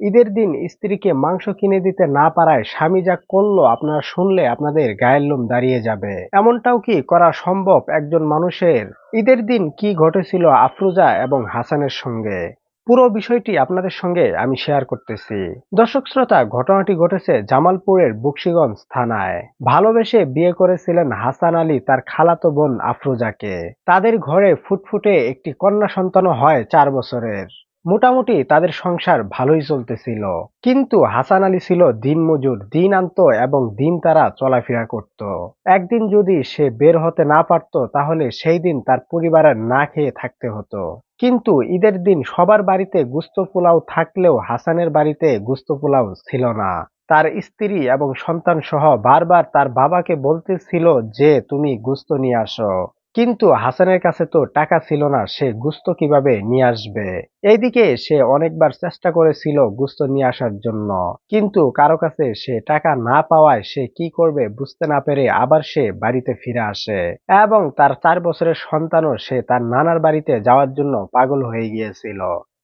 ঈদের দিন স্ত্রীকে মাংস কিনে দিতে না পারায় স্বামী যা করল আপনারা শুনলে আপনাদের গায়ের লোম দাঁড়িয়ে যাবে। এমনটাও কি করা সম্ভব একজন মানুষের? ঈদের দিন কি ঘটেছিল আফরোজা এবং হাসানের সঙ্গে? পুরো বিষয়টি আপনাদের সঙ্গে আমি শেয়ার করতেছি। দর্শক শ্রোতা, ঘটনাটি ঘটেছে জামালপুরের বক্সিগঞ্জ থানায়। ভালোবেসে বিয়ে করেছিলেন হাসান আলী তার খালাতো বোন আফরোজাকে। তাদের ঘরে ফুটফুটে একটি কন্যা সন্তানও হয় চার বছরের। মোটামুটি তাদের সংসার ভালোই চলতেছিল। কিন্তু হাসান আলী ছিল দিনমজুর দিন আনতো এবং দিন তারা চলাফেরা করত। একদিন যদি সে বের হতে না পারত, তাহলে সেই দিন তার পরিবারের না খেয়ে থাকতে হতো। কিন্তু ঈদের দিন সবার বাড়িতে গুস্ত পোলাও থাকলেও হাসানের বাড়িতে গুস্ত পোলাও ছিল না। তার স্ত্রী এবং সন্তান সহ বারবার তার বাবাকে বলতেছিল যে, তুমি গুস্ত নিয়ে আসো। কিন্তু হাসানের কাছে তো টাকা ছিল না, সে গুস্ত কীভাবে নিয়ে আসবে? এইদিকে সে অনেকবার চেষ্টা করেছিল গুস্ত নিয়ে আসার জন্য, কিন্তু কারও কাছে সে টাকা না পাওয়ায় সে কি করবে বুঝতে না পেরে আবার সে বাড়িতে ফিরে আসে এবং তার চার বছরের সন্তানও সে তার নানার বাড়িতে যাওয়ার জন্য পাগল হয়ে গিয়েছিল।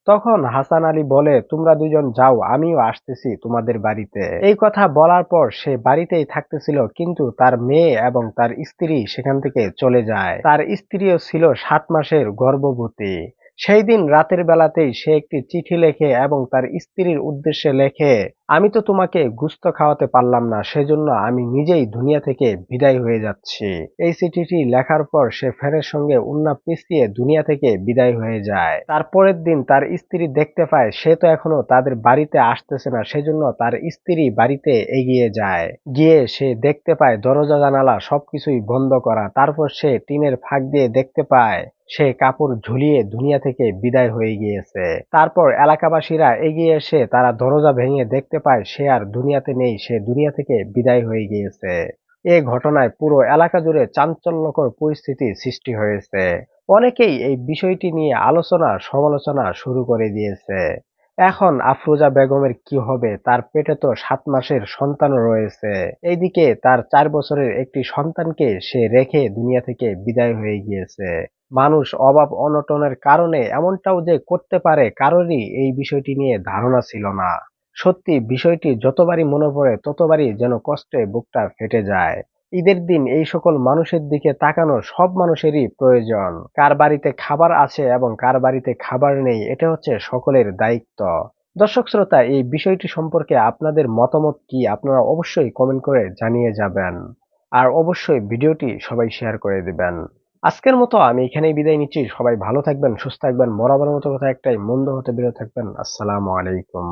তখন হাসান আলী বলে, তোমরা দুজন যাও, আমিও আসতেছি তোমাদের বাড়িতে। এই কথা বলার পর সে বাড়িতেই থাকতেছিল, কিন্তু তার মেয়ে এবং তার স্ত্রী সেখান থেকে চলে যায়। তার স্ত্রীও ছিল সাত মাসের গর্ভবতী। সেই দিন রাতের বেলাতেই সে একটি চিঠি লেখে এবং তার স্ত্রীর উদ্দেশ্যে লেখে আমি তো তোমাকে গুস্ত খাওয়াতে পারলাম না, সেজন্য আমি নিজেই দুনিয়া থেকে বিদায় হয়ে যাচ্ছি। এই চিঠিটি লেখার পর সে ফেরের সঙ্গে উন্না পিছিয়ে দুনিয়া থেকে বিদায় হয়ে যায়। তারপরের দিন তার স্ত্রী দেখতে পায়, সে তো এখনও তাদের বাড়িতে আসতেছে না, সেজন্য তার স্ত্রী বাড়িতে এগিয়ে যায়। গিয়ে সে দেখতে পায়, দরজা, জানালা সবকিছুই বন্ধ করা। তারপর সে টিনের ফাঁক দিয়ে দেখতে পায়, সে কাপড় ঝুলিয়ে দুনিয়া থেকে বিদায় হয়ে গিয়েছে। তারপর এলাকাবাসীরা এগিয়ে এসে তারা দরজা ভেঙে দেখতে পায়, সে আর দুনিয়াতে নেই, সে দুনিয়া থেকে বিদায় হয়ে গিয়েছে। এ ঘটনায় পুরো এলাকা জুড়ে চাঞ্চল্যকর পরিস্থিতি সৃষ্টি হয়েছে। অনেকেই এই বিষয়টি নিয়ে আলোচনা, সমালোচনা শুরু করে দিয়েছে। এখন আফরোজা বেগমের কি হবে, তার পেটে তো সাত মাসের সন্তানও রয়েছে। এইদিকে তার চার বছরের একটি সন্তানকে সে রেখে দুনিয়া থেকে বিদায় হয়ে গিয়েছে। মানুষ অভাব অনটনের কারণে এমনটাও যে করতে পারে, কারোরই এই বিষয়টি নিয়ে ধারণা ছিল না। সত্যি, বিষয়টি যতবারই মনে পড়ে, ততবারই যেন কষ্টে বুকটা ফেটে যায়। ঈদের দিন এই সকল মানুষের দিকে তাকানো সব মানুষেরই প্রয়োজন। কার বাড়িতে খাবার আছে এবং কার বাড়িতে খাবার নেই, এটা হচ্ছে সকলের দায়িত্ব। দর্শক শ্রোতা, এই বিষয়টি সম্পর্কে আপনাদের মতামত কি আপনারা অবশ্যই কমেন্ট করে জানিয়ে যাবেন। আর অবশ্যই ভিডিওটি সবাই শেয়ার করে দিবেন। আজকের মতো আমি এখানেই বিদায় নিচ্ছি। সবাই ভালো থাকবেন, সুস্থ থাকবেন বরাবর মতো কথা একটাই, মন্দ হতে বিরত থাকবেন। আসসালামু আলাইকুম।